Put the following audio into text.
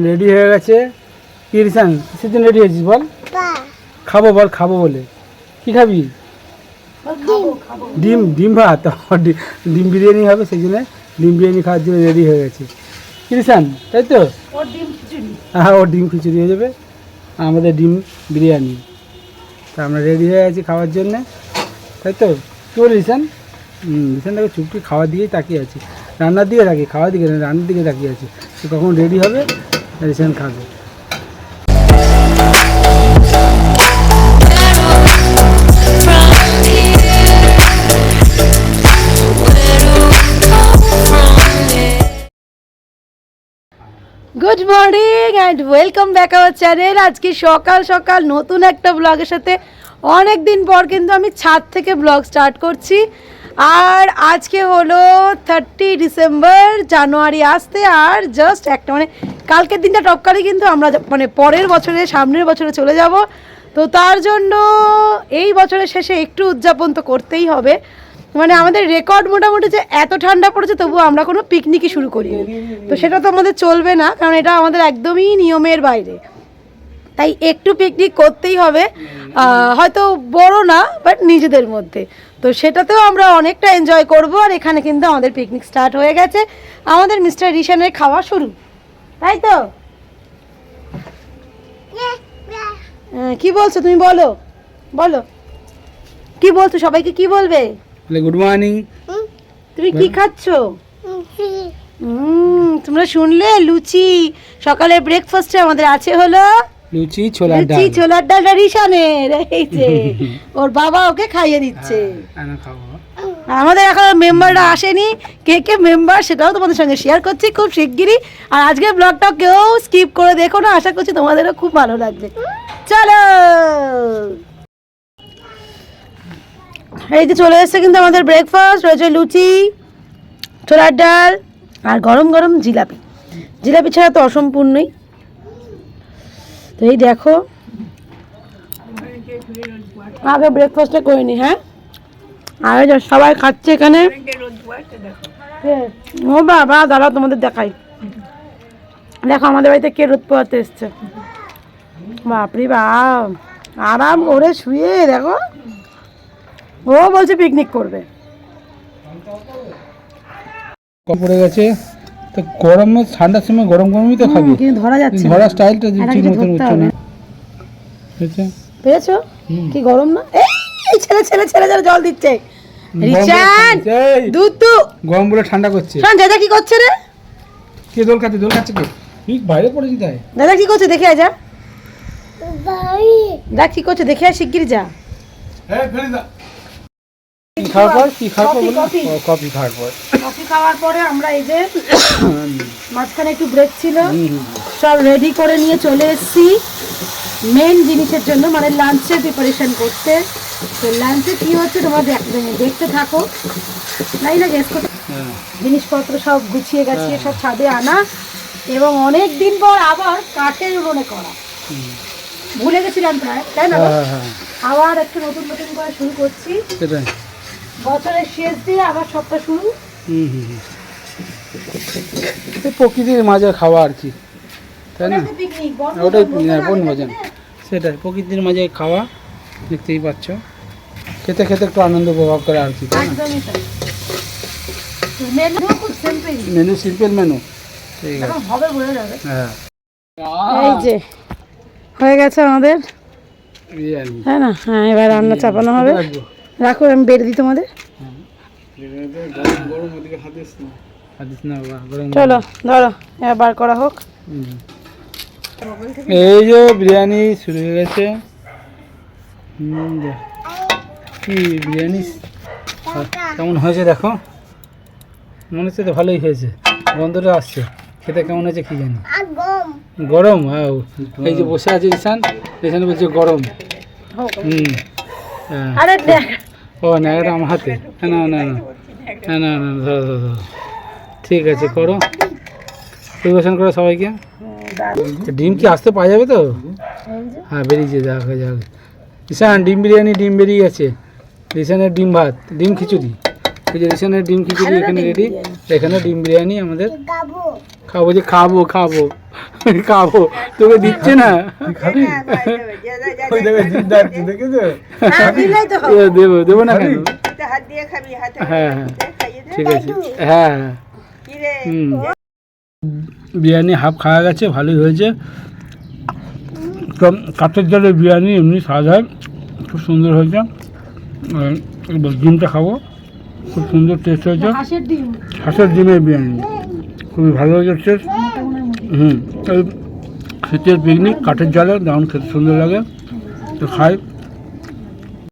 Ready হয়ে গেছে। কি সেদিন রেডি হয়েছিস বল? খাব বল খাব বলে। কি খাবি? ডিম ডিম ভাত। ডি- ডিম বিরিয়ানি হবে সেই জন্য ডিম বিরিয়ানি খাওয়ার জন্য রেডি হয়ে গেছে। কি রিসান তাই তো? হ্যাঁ ও ডিম খিচুড়ি হয়ে যাবে। আমাদের ডিম বিরিয়ানি। তা আমরা রেডি হয়ে গেছি খাওয়ার জন্যে। তাই তো? কী বলি রিসান? হুম রিসানটাকে চুপটি খাওয়ার দিকেই তাকিয়ে আছি। রান্নার দিকে তাকিয়ে খাওয়ার দিকে না রান্নার দিকে তাকিয়ে আছি। তো কখন রেডি হবে? রিসান খাবে good morning and welcome back our channel আজকে সকাল সকাল নতুন একটা ব্লগের সাথে অনেক দিন পর কিন্তু আমি ছাদ থেকে ব্লগ স্টার্ট করছি। আর আজকে হলো থার্টি ডিসেম্বর, জানুয়ারি আসতে, আর জাস্ট একটা মানে কালকের দিনটা টপকালে কিন্তু আমরা মানে পরের বছরে, সামনের বছরে চলে যাব। তো তার জন্য এই বছরের শেষে একটু উদযাপন তো করতেই হবে। মানে আমাদের রেকর্ড মোটামুটি যে এত ঠান্ডা পড়েছে তবু আমরা কোনো পিকনিকই শুরু করি তো সেটা তো আমাদের চলবে না, কারণ এটা আমাদের একদমই নিয়মের বাইরে। তাই একটু পিকনিক করতেই হবে। হয়তো বড় না বাট নিজেদের মধ্যে। তো সেটাতেও আমরা অনেকটা এনজয় করব আর এখানে কিন্তু আমাদের পিকনিক স্টার্ট হয়ে গেছে। আমাদের মিস্টার রিশানের খাওয়া শুরু। তাই তো? কি বলছো তুমি বলো? বলো। কি বলছো? সবাইকে কি বলবে? গুড মর্নিং তুমি কি খাচ্ছ? তোমরা শুনলে? লুচি। সকালের ব্রেকফাস্টে আমাদের আছে হলো লুচি ছোলার ডাল। লুচি ছোলার ডালটা রিসানের এই যে। ওর বাবা ওকে খাইয়ে দিচ্ছে। আর আমাদের এখন মেম্বাররা আসেনি। কে কে মেম্বার সেটাও তোমাদের সঙ্গে শেয়ার করছি খুব শিগগিরই। আর আজকের ব্লগটা কেউ স্কিপ করে দেখো না আশা করছি তোমাদেরও খুব ভালো লাগবে। চলো! এই যে চলে এসেছে কিন্তু আমাদের ব্রেকফাস্ট রয়েছে লুচি ছোলার ডাল আর গরম গরম জিলাপি। জিলাপি ছাড়া তো অসম্পূর্ণই। তো এই দেখো। আগে ব্রেকফাস্টটা করে নি হ্যাঁ? আর সবাই খাচ্ছে এখানে। হ্যাঁ। ও বাবা, দাঁড়াও, তোমাদের দেখাই। দেখো, আমাদের বাড়িতে কে রোদ পোয়াতে এসছে। বাপরে বাপ, আরাম করে শুয়ে, দেখো। ও বলছে পিকনিক করবে। পড়ে গেছে? তো গরমে ঠান্ডার সময় গরম গরমই তো খাবি। কিন্তু ধরা যাচ্ছে ধরা স্টাইলটা ঠিক মতন হচ্ছে না। পেয়েছ? কি গরম না? এই ছেলে ছেলে ছেলে ছেলে জল দিচ্ছে। রিচান তু গরম বলে ঠান্ডা করছে। শোন দাদা কি করছে রে? কে দোল খাচ্ছে দোল খাচ্ছে কে? তুই বাইরে পড়েছি তাই। দাদা কি করছে দেখে আয় যা। দেখ কি করছে দেখে আয় শিগগির যা। কি খাওয়ার পর কি খাওয়ার পর কফি, খাওয়ার পর। কফি খাওয়ার পরে আমরা এই যে মাঝখানে একটু ব্রেক ছিল। সব রেডি করে নিয়ে চলে এসেছি। মেন জিনিসের জন্য মানে লাঞ্চের প্রিপারেশন করতে। তো লাঞ্চে কি হচ্ছে তোমরা দেখ- দেখতে থাকো। নাই না গেস করতে? হ্যাঁ। জিনিসপত্র সব গুছিয়ে গাছিয়ে সব ছাদে আনা। এবং অনেক দিন পর আবার কাঠের উনুনে করা। ভুলে গেছিলাম প্রায় তাই না? হ্যাঁ হ্যাঁ আবার একটু নতুন নতুন করে শুরু করছি। বছরের শেষ দিয়ে আবার সবটা শুরু। হুম হুম হুম। এই প্রকৃতির মাঝে খাওয়া আর কি তাই না? ওটাই হ্যাঁ, বনভোজন সেটাই প্রকৃতির মাঝে খাওয়া দেখতেই পাচ্ছ। খেতে খেতে একটু আনন্দ উপভোগ করে আর কি মেনু সিম্পল মেনু ঠিক আছে। হ্যাঁ। এই যে হয়ে গেছে আমাদের। হ্যাঁ না? হ্যাঁ এবার রান্না চাপানো হবে। রাখো আমি বেড়ে দিই তোমাদের। গরম গরম ওদিকে হাত দিস না হাত দিস না বাবা গরম চলো ধরো এবার বার করা হোক। এই যে বিরিয়ানি শুরু হয়ে গেছে। কি বিরিয়ানি? কেমন হয়েছে দেখো? মনে হচ্ছে তো ভালোই হয়েছে। গন্ধটা আসছে। খেতে কেমন হয়েছে কি জানি। গরম। হ্যাঁ এই যে বসে আছে ঈশান। ঈশান বলছে গরম। হুম। আরে দেখ। ও ন্যাংরাটা আমার হাতে। হ্যাঁ, না না না। না না না ধরো ধরো ঠিক আছে করো। পরিবেশন করো সবাইকে। ডিম কি আসতে পাওয়া যাবে তো? হ্যাঁ বেরিয়েছে যাক যাক। রিসান ডিম বিরিয়ানি ডিম বেরিয়ে গেছে। রিসানের ডিম ভাত ডিম খিচুড়ি। এই যে রিসানের ডিম খিচুড়ি এখানে রেডি এখানে ডিম বিরিয়ানি আমাদের খাব যে খাব খাব। খাব। তোকে দিচ্ছে না? হ্যাঁ দেবো দেবো না কেন? হাত দিয়ে খাবি হাতে হ্যাঁ হ্যাঁ। ঠিক আছে। হ্যাঁ হ্যাঁ। হুম। বিরিয়ানি হাফ খাওয়া গেছে ভালোই হয়েছে। তো কাঠের জলের বিরিয়ানি এমনি সাদা খুব সুন্দর হয়েছে। আর ডিমটা খাব। খুব সুন্দর টেস্ট হয়েছে। হাঁসের ডিম। হাঁসের ডিমের বিরিয়ানি। খুবই ভালো হয়েছে হুম শীতের পিকনিক কাঠের জ্বালা দারুণ খেতে সুন্দর লাগে। তো খাই।